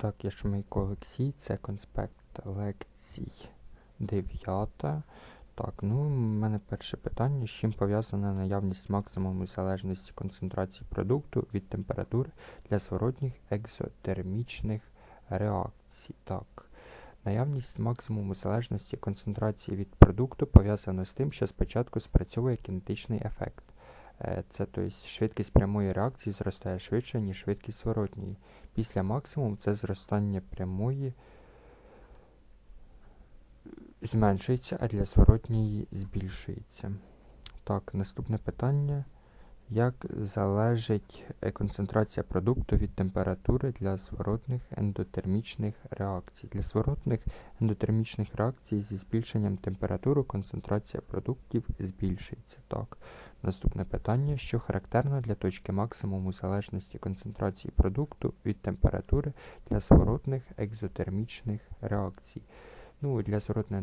Так, я Шумейко Олексій, це конспект лекцій 9. Так, ну, у мене перше питання, з чим пов'язана наявність максимуму залежності концентрації продукту від температури для зворотніх екзотермічних реакцій. Так. Наявність максимуму залежності концентрації від продукту пов'язана з тим, що спочатку спрацьовує кінетичний ефект. Е, Це тобто, швидкість прямої реакції зростає швидше, ніж швидкість зворотньої. Після максимуму це зростання прямої зменшується, а для зворотньої збільшується. Так, наступне питання. Як залежить е, концентрація продукту від температури для зворотних ендотермічних реакцій? Для зворотних ендотермічних реакцій зі збільшенням температури концентрація продуктів збільшується. Так. Наступне питання, що характерно для точки максимуму залежності концентрації продукту від температури для зворотних екзотермічних реакцій. Ну, для зворотно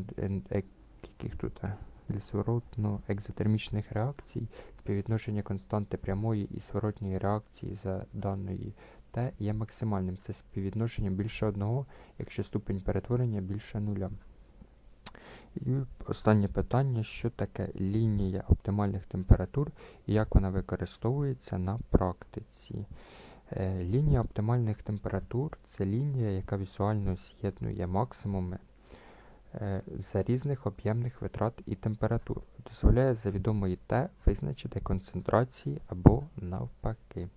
яких тут е, для зворотно екзотермічних реакцій співвідношення константи прямої і зворотньої реакції за даної Т є максимальним. Це співвідношення більше одного, якщо ступень перетворення більше нуля. І останнє питання, що таке лінія оптимальних температур і як вона використовується на практиці. Е, лінія оптимальних температур це лінія, яка візуально з'єднує максимуми за різних об'ємних витрат і температур, дозволяє за відомої Т визначити концентрації або навпаки.